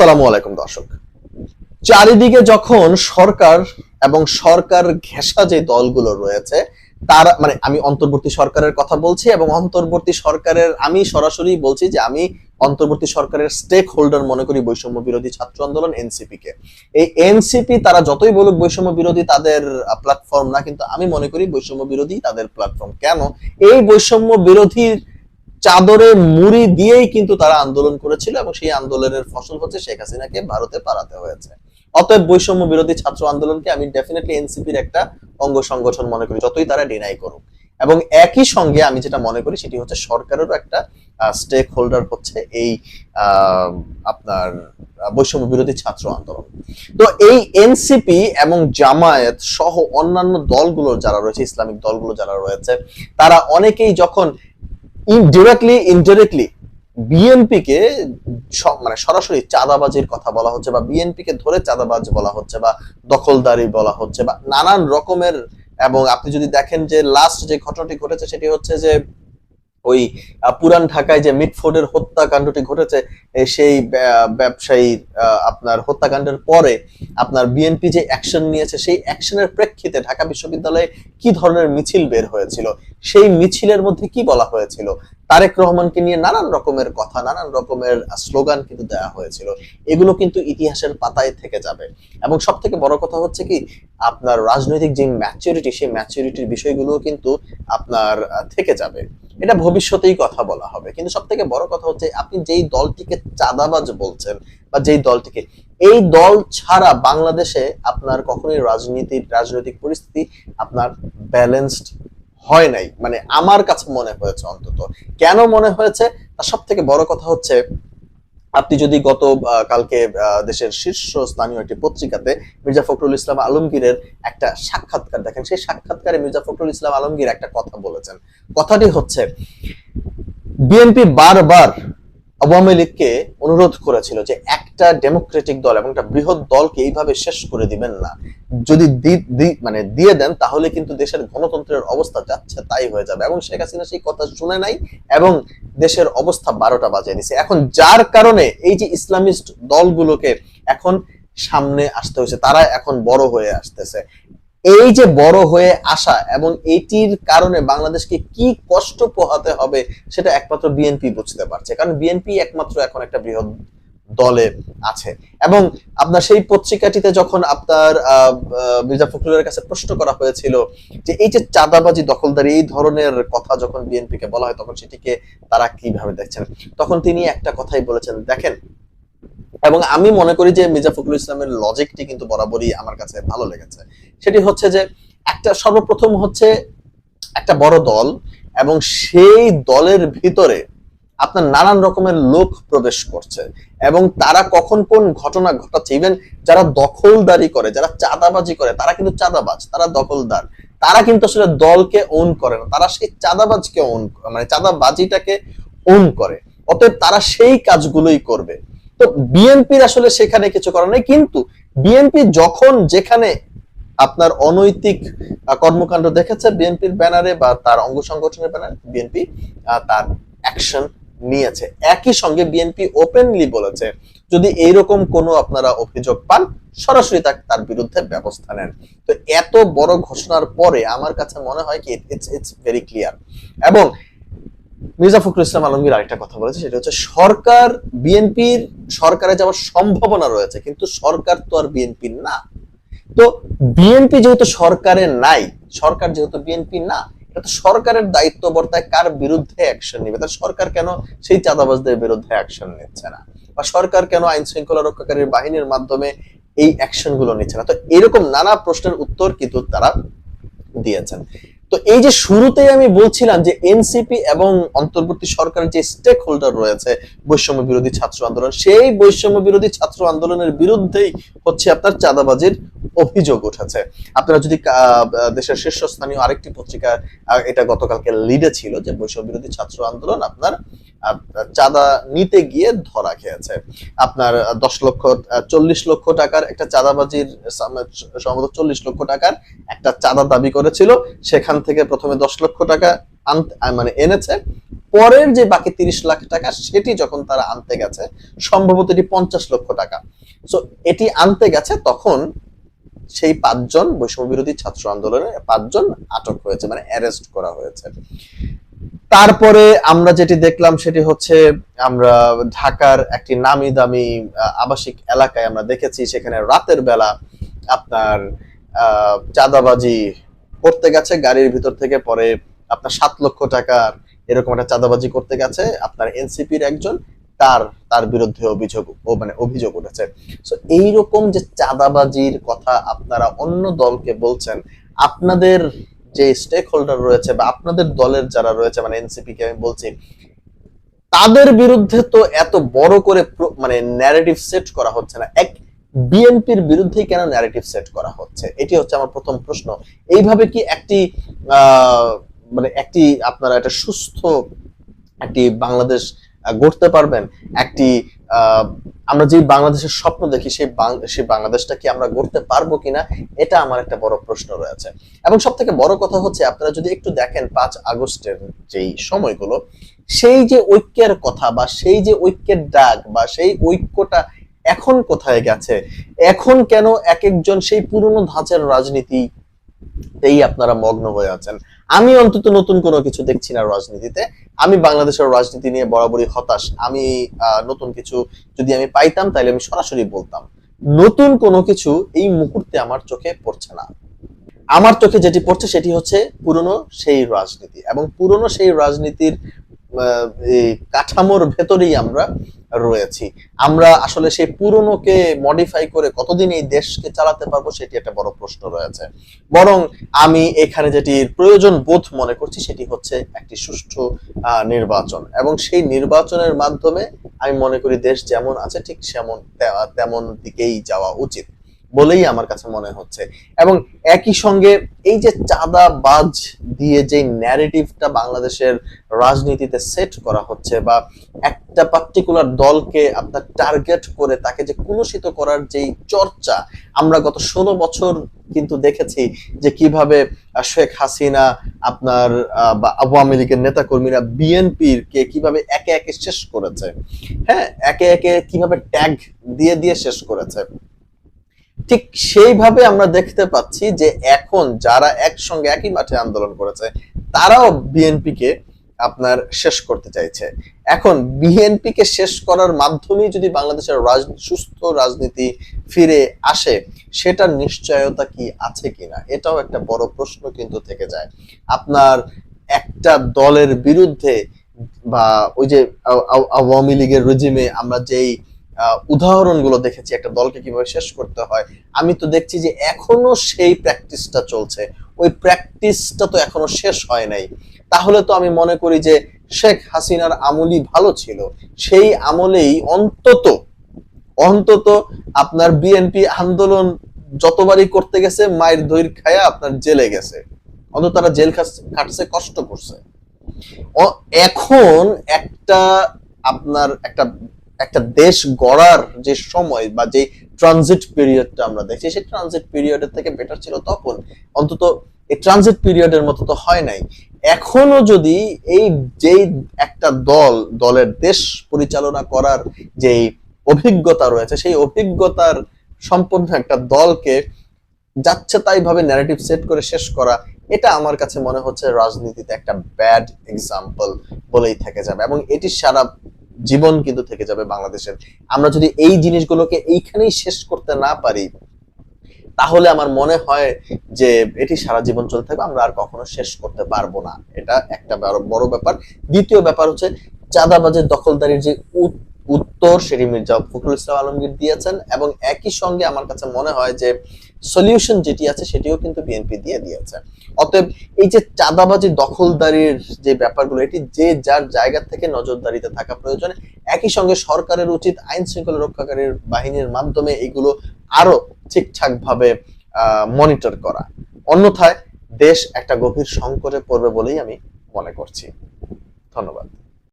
আসসালামু আলাইকুম, দর্শক। চারিদিকে যখন সরকার এবং সরকার ঘেঁষা যে দলগুলো রয়েছে, তারা মানে আমি অন্তর্বর্তী সরকারের কথা বলছি এবং অন্তর্বর্তী সরকারের, আমি সরাসরি বলছি যে আমি অন্তর্বর্তী সরকারের স্টেক হোল্ডার মনে করি বৈষম্য বিরোধী ছাত্র আন্দোলন এনসিপি কে। এই এনসিপি তারা যতই বলুক বৈষম্য বিরোধী তাদের প্ল্যাটফর্ম না, কিন্তু আমি মনে করি বৈষম্য বিরোধী তাদের প্ল্যাটফর্ম কেন? এই বৈষম্য বিরোধীর চাদরে মুড়ি দিয়েই কিন্তু তারা আন্দোলন করেছিল এবং সেই আন্দোলনের ফসল হচ্ছে শেখ হাসিনাকে ভারতে পালাতে হয়েছে। অতএব বৈষম্য বিরোধী ছাত্র আন্দোলনকে আমি ডেফিনেটলি এনসিপির একটা অঙ্গ সংগঠন মনে করি, যতই তারা ডিনাই করুক। এবং একই সঙ্গে আমি যেটা মনে করি সেটি হচ্ছে সরকারেরও একটা স্টেক হোল্ডার হচ্ছে এই আপনার বৈষম্য বিরোধী ছাত্র আন্দোলন। তো এই এনসিপি এবং জামায়াত সহ অন্যান্য দলগুলো যারা রয়েছে, ইসলামিক দলগুলো যারা রয়েছে, তারা অনেকেই যখন ডিরেক্টলি ইনডিরেক্টলি বিএনপি কে স- মানে সরাসরি চাঁদাবাজির কথা বলা হচ্ছে বা বিএনপি কে ধরে চাঁদাবাজ বলা হচ্ছে বা দখলদারি বলা হচ্ছে বা নানান রকমের এবং আপনি যদি দেখেন যে লাস্ট যে ঘটনাটি ঘটেছে সেটি হচ্ছে যে ওই পুরান ঢাকায় যে মিটফোর্ডের হত্যাকাণ্ডটি ঘটেছে সেই ব্যা- ব্যবসায়ী আপনার হত্যাকাণ্ডের পরে আপনার বিএনপি যে অ্যাকশন নিয়েছে, সেই অ্যাকশনের প্রেক্ষিতে ঢাকা বিশ্ববিদ্যালয়ে কি ধরনের মিছিল বের হয়েছিল? সেই মিছিলের মধ্যে কি বলা হয়েছিল? তারেক রহমানকে নিয়ে নানান রকমের কথা, নানান রকমের স্লোগান কিন্তু দেওয়া হয়েছিল। এগুলো কিন্তু ইতিহাসের পাতায় থেকে যাবে। এবং সব থেকে বড় কথা হচ্ছে কি আপনার রাজনৈতিক যে ম্যাচুরিটি সেই ম্যাচুরিটির বিষয়গুলো কিন্তু আপনার থেকে যাবে। এটা ভবিষ্যতেই কথা বলা হবে। কিন্তু সব থেকে বড় কথা হচ্ছে, আপনি যেই দলটিকে চাঁদাবাজ বলছেন বা যেই দলটিকে, এই দল ছাড়া বাংলাদেশে আপনার কখনোই রাজনীতির রাজনৈতিক পরিস্থিতি আপনার ব্যালেন্সড হয় নাই। মানে আমার কাছে মনে হয়েছে অন্তত। কেন মনে হয়েছে? তার সব থেকে বড় কথা হচ্ছে আপনি যদি গত কালকে দেশের শীর্ষ স্থানীয় একটি পত্রিকাতে মির্জা ফখরুল ইসলাম আলমগীরের একটা সাক্ষাৎকার দেখেন, সেই সাক্ষাৎকারে মির্জা ফখরুল ইসলাম আলমগীর একটা কথা বলেছেন। কথাটি হচ্ছে, বিএনপি বারবার আওয়ামী লীগকে অনুরোধ করেছিল যে একটা ডেমোক্রেটিক দল এবং একটা বৃহৎ দলকে এইভাবে শেষ করে দিবেন না। যদি মানে দিয়ে দেন, তাহলে কিন্তু দেশের গণতন্ত্রের অবস্থা যাচ্ছে তাই হয়ে যাবে। এবং শেখ হাসিনা সেই কথা শুনে নাই এবং দেশের অবস্থা বারোটা বাজে নিছে এখন যার কারণে এই যে ইসলামিস্ট দলগুলোকে এখন সামনে আসতে হয়েছে, তারা এখন বড় হয়ে আসতেছে। এই যে বড় হয়ে আসা এবং এটির কারণে বাংলাদেশকে কি কষ্ট পোহাতে হবে, সেটা একমাত্র বিএনপি বুঝতে পারছে। কারণ বিএনপি একমাত্র এখন একটা বৃহৎ দলে আছে। এবং আপনার সেই পত্রিকাটিতে যখন আপনার মির্জা ফখরুলের কাছে প্রশ্ন করা হয়েছিল যে এই যে চাঁদাবাজি দখলদারি, এই ধরনের কথা যখন বিএনপি কে বলা হয়, তখন সেটিকে তারা কীভাবে দেখছেন? তখন তিনি একটা কথাই বলেছেন, দেখেন, এবং আমি মনে করি যে মির্জা ফখরুল ইসলামের লজিকটি কিন্তু বরাবরই আমার কাছে ভালো লেগেছে। সেটি হচ্ছে যে একটা সর্বপ্রথম হচ্ছে একটা বড় দল এবং সেই দলের ভিতরে আপনার নানান রকমের লোক প্রবেশ করছে এবং তারা কখন কোন ঘটনা ঘটাচ্ছে ইভেন যারা দখলদারি করে, যারা চাঁদাবাজি করে, তারা কিন্তু চাঁদাবাজ, তারা দখলদার। তারা কিন্তু আসলে দলকে ওন করে না, তারা সেই চাঁদাবাজকে ওন মানে চাঁদাবাজিটাকে ওন করে। অতএব তারা সেই কাজগুলোই করবে। তো বিএনপির আসলে সেখানে কিছু করার নেই, কিন্তু বিএনপি যখন যেখানে আপনার অনৈতিক কর্মকাণ্ড দেখেছে, বিএনপির ব্যানারে বা তার অঙ্গ সংগঠনের ব্যানারে, বিএনপি তার অ্যাকশন নিয়েছে। একই সঙ্গে বিএনপি ওপেনলি বলেছে, যদি এইরকম কোনো আপনারা অভিযোগ পান, সরাসরি তার বিরুদ্ধে ব্যবস্থা নেন। তো এত বড় ঘোষণার পরে আমার কাছে মনে হয় কি ইটস ইটস ভেরি ক্লিয়ার এবং মির্জা ফখরুল ইসলাম আলমগীর আরেকটা কথা বলেছে, সেটা হচ্ছে সরকার বিএনপির সরকারে যাওয়ার সম্ভাবনা রয়েছে, কিন্তু সরকার তো আর বিএনপির না। তো বিএনপি যেহেতু সরকারে নাই, সরকার যেহেতু বিএনপি না সরকারের দায়িত্ব বর্তায় কার বিরুদ্ধে অ্যাকশন নেবে? তা সরকার কেন সেই চাঁদাবাজদের বিরুদ্ধে অ্যাকশন নিচ্ছে না? বা সরকার কেন আইন শৃঙ্খলা রক্ষাকারী বাহিনীর মাধ্যমে এই অ্যাকশনগুলো নিচ্ছে না? তো এরকম নানা প্রশ্নের উত্তর কিন্তু তারা দিয়েছেন। তো এই যে শুরুতেই আমি বলছিলাম যে এনসিপি এবং অন্তর্বর্তী সরকারের যে স্টেক হোল্ডার রয়েছে, বৈষম্য বিরোধী ছাত্র আন্দোলন, সেই বৈষম্য বিরোধী ছাত্র আন্দোলনের বিরুদ্ধেই হচ্ছে আপনার চাঁদাবাজির অভিযোগ উঠেছে। আপনারা যদি দেশের শীর্ষস্থানীয় আরেকটি পত্রিকা এটা গতকালকে লিডে ছিল যে বৈষম্য বিরোধী ছাত্র আন্দোলন আপনার চাঁদা নিতে গিয়ে ধরা খেয়েছে। আপনার দশ লক্ষ চল্লিশ লক্ষ টাকার একটা চাঁদাবাজির সম্ভবত চল্লিশ লক্ষ টাকার একটা চাঁদা দাবি করেছিল। সেখান থেকে প্রথমে দশ লক্ষ টাকা আনতে মানে এনেছে। পরের যে বাকি তিরিশ লাখ টাকা, সেটি যখন তারা আনতে গেছে, সম্ভবত এটি পঞ্চাশ লক্ষ টাকা। সো এটি আনতে গেছে, তখন সেই পাঁচজন বৈষম্য বিরোধী ছাত্র আন্দোলনে পাঁচজন আটক হয়েছে মানে অ্যারেস্ট করা হয়েছে। তারপরে আমরা যেটি দেখলাম সেটি হচ্ছে আমরা ঢাকার একটি নামি দামি আবাসিক এলাকায় আমরা দেখেছি, সেখানে রাতের বেলা আপনার চাঁদাবাজি করতে গেছে, গাড়ির ভিতর থেকে পরে আপনার সাত লক্ষ টাকার এরকম একটা চাঁদাবাজি করতে গেছে, আপনার এনসিপির একজন তার তার বিরুদ্ধে অভিযোগ, ও মানে অভিযোগ উঠেছে। সো এইরকম যে চাঁদাবাজির কথা আপনারা অন্য দলকে বলছেন, আপনাদের যে স্টেক হোল্ডার রয়েছে বা আপনাদের দলের যারা রয়েছে মানে এনসিপি কে আমি বলছি, তাদের বিরুদ্ধে তো এত বড় করে মানে ন্যারেটিভ সেট করা হচ্ছে না। এক বিএনপির বিরুদ্ধেই কেন ন্যারেটিভ সেট করা হচ্ছে? এটি হচ্ছে আমার প্রথম প্রশ্ন। এইভাবে কি একটি মানে একটি আপনারা একটা সুস্থ একটি বাংলাদেশ গড়তে পারবেন একটি আমরা যে বাংলাদেশের স্বপ্ন দেখি, সেই সেই বাংলাদেশটা কি আমরা গড়তে পারব কিনা, এটা আমার একটা বড় প্রশ্ন রয়েছে। এবং সব থেকে বড় কথা হচ্ছে, আপনারা যদি একটু দেখেন পাঁচ আগস্টের যেই সময়গুলো, সেই যে ঐক্যের কথা বা সেই যে ঐক্যের ডাক বা সেই ঐক্যটা এখন কোথায় গেছে, এখন কেন এক একজন সেই পুরনো ধাঁচের রাজনীতি এই আপনারা মগ্ন হয়ে আছেন। আমি অন্তত নতুন কোনো কিছু দেখছি না রাজনীতিতে। আমি বাংলাদেশের রাজনীতি নিয়ে বরাবরই হতাশ। আমি নতুন কিছু যদি আমি পাইতাম, তাহলে আমি সরাসরি বলতাম। নতুন কোনো কিছু এই মুহূর্তে আমার চোখে পড়ছে না। আমার চোখে যেটি পড়ছে, সেটি হচ্ছে পুরনো সেই রাজনীতি। এবং পুরনো সেই রাজনীতির কাঠামোর ভেতরেই আমরা রয়েছি। আমরা আসলে সেই পুরনোকে মডিফাই করে কতদিন এই দেশকে চালাতে পারব সেটি একটা বড় প্রশ্ন রয়েছে। বরং আমি এখানে যেটি প্রয়োজন বোধ মনে করছি সেটি হচ্ছে একটি সুষ্ঠু নির্বাচন। এবং সেই নির্বাচনের মাধ্যমে আমি মনে করি দেশ যেমন আছে ঠিক সেমন তেমন দিকেই যাওয়া উচিত। বলেই আমার কাছে মনে হচ্ছে। এবং একই সঙ্গে এই যে চাঁদাবাজ দিয়ে যে ন্যারেটিভটা বাংলাদেশের রাজনীতিতে সেট করা হচ্ছে বা একটা পার্টিকুলার দলকে আপনার টার্গেট করে তাকে যে কুলুষিত করার যেই চর্চা, আমরা গত ষোলো বছর কিন্তু দেখেছি যে কীভাবে শেখ হাসিনা আপনার বা আওয়ামী লীগের নেতা কর্মীরা বিএনপির কে কীভাবে একে একে শেষ করেছে। হ্যাঁ একে একে কীভাবে ট্যাগ দিয়ে দিয়ে শেষ করেছে। ঠিক সেইভাবে আমরা দেখতে পাচ্ছি যে এখন যারা একসঙ্গে একই মাঠে আন্দোলন করেছে, তারাও বিএনপি কে আপনার শেষ করতে চাইছে। এখন বিএনপি কে শেষ করার মাধ্যমেই যদি বাংলাদেশের সুস্থ রাজনীতি ফিরে আসে, সেটার নিশ্চয়তা কি আছে কিনা? এটাও একটা বড় প্রশ্ন কিন্তু থেকে যায়। আপনার একটা দলের বিরুদ্ধে বা ওই যে আও- আও- আওয়ামী লীগের রেজিমে আমরা যেই উদাহরণগুলো দেখেছি, একটা দলকে কীভাবে শেষ করতে হয়। আমি তো দেখছি যে এখনও সেই প্র্যাকটিসটা চলছে। ওই প্র্যাকটিসটা তো এখনও শেষ হয় নাই। তাহলে তো আমি মনে করি যে শেখ হাসিনার আমলই ভালো ছিল। সেই আমলেই অন্তত অন্তত আপনার বিএনপি আন্দোলন যতবারই করতে গেছে, মায়ের দৈর খায়া আপনার জেলে গেছে। অন্তত তারা জেল খাটছে, কষ্ট করছে। এখন একটা আপনার একটা একটা দেশ গড়ার যে সময় বা যে ট্রানজিট পিরিয়ডটা আমরা দেখছি, সেই ট্রানজিট পিরিয়ডের থেকে বেটার ছিল তখন। অন্তত এই ট্রানজিট পিরিয়ডের মতো তো হয় নাই। এখনও যদি এই যেই একটা দল, দলের দেশ পরিচালনা করার যেই অভিজ্ঞতা রয়েছে, সেই অভিজ্ঞতার সম্পন্ন একটা দলকে যাচ্ছে তাই ভাবে ন্যারেটিভ সেট করে শেষ করা, এটা আমার কাছে মনে হচ্ছে রাজনীতিতে একটা ব্যাড এক্সাম্পল বলেই থেকে যাবে। এবং এটি সারা জীবন কিন্তু থেকে যাবে বাংলাদেশের। আমরা যদি এই জিনিসগুলোকে এইখানেই শেষ করতে না পারি, তাহলে আমার মনে হয় যে এটি সারা জীবন চলতে থাকবে, আমরা আর কখনো শেষ করতে পারব না। এটা একটা বড় ব্যাপার। দ্বিতীয় ব্যাপার হচ্ছে চাঁদাবাজের দখলদারির যে উত- উত্তর, সেটি মির্জা ফখরুল ইসলাম আলমগীর দিয়েছেন এবং একই সঙ্গে আমার কাছে মনে হয় যে সলিউশন যেটি আছে সেটিও কিন্তু বিএনপি দিয়ে দিয়েছে। অতএব এই যে চাঁদাবাজি দখলদারির যে ব্যাপারগুলো, এটি যে যার জায়গা থেকে নজরদারিতে থাকা প্রয়োজন, একই সঙ্গে সরকারের উচিত আইন শৃঙ্খলা রক্ষাকারীর বাহিনীর মাধ্যমে এগুলো আরও ঠিকঠাক ভাবে মনিটর করা। অন্যথায় দেশ একটা গভীর সংকটে পড়বে বলেই আমি মনে করছি। ধন্যবাদ।